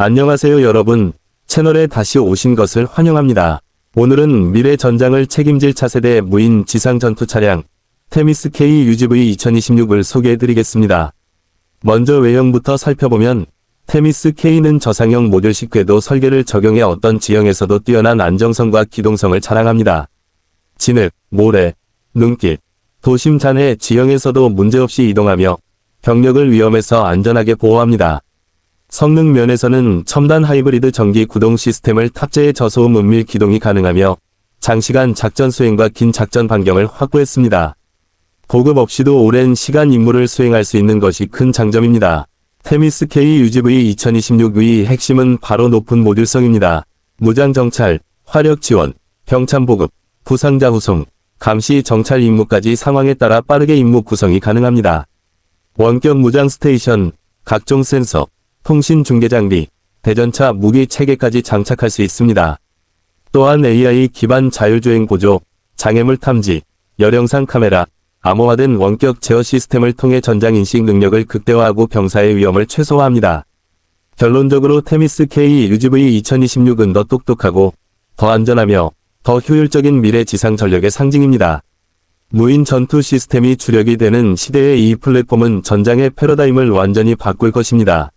안녕하세요 여러분. 채널에 다시 오신 것을 환영합니다. 오늘은 미래 전장을 책임질 차세대 무인 지상 전투 차량 테미스 K UGV 2026을 소개해 드리겠습니다. 먼저 외형부터 살펴보면 테미스 K는 저상형 모듈식 궤도 설계를 적용해 어떤 지형에서도 뛰어난 안정성과 기동성을 자랑합니다. 진흙, 모래, 눈길, 도심 잔해 지형에서도 문제없이 이동하며 병력을 위험에서 안전하게 보호합니다. 성능 면에서는 첨단 하이브리드 전기 구동 시스템을 탑재해 저소음 은밀 기동이 가능하며 장시간 작전 수행과 긴 작전 반경을 확보했습니다. 보급 없이도 오랜 시간 임무를 수행할 수 있는 것이 큰 장점입니다. 테미스 K UGV 2026의 핵심은 바로 높은 모듈성입니다. 무장 정찰, 화력 지원, 병참 보급, 부상자 후송, 감시 정찰 임무까지 상황에 따라 빠르게 임무 구성이 가능합니다. 원격 무장 스테이션, 각종 센서, 통신 중계 장비, 대전차 무기 체계까지 장착할 수 있습니다. 또한 AI 기반 자율주행 보조, 장애물 탐지, 열영상 카메라, 암호화된 원격 제어 시스템을 통해 전장 인식 능력을 극대화하고 병사의 위험을 최소화합니다. 결론적으로 테미스 K UGV 2026은 더 똑똑하고 더 안전하며 더 효율적인 미래 지상 전력의 상징입니다. 무인 전투 시스템이 주력이 되는 시대의 이 플랫폼은 전장의 패러다임을 완전히 바꿀 것입니다.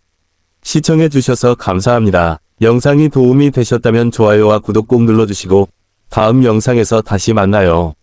시청해주셔서 감사합니다. 영상이 도움이 되셨다면 좋아요와 구독 꼭 눌러주시고 다음 영상에서 다시 만나요.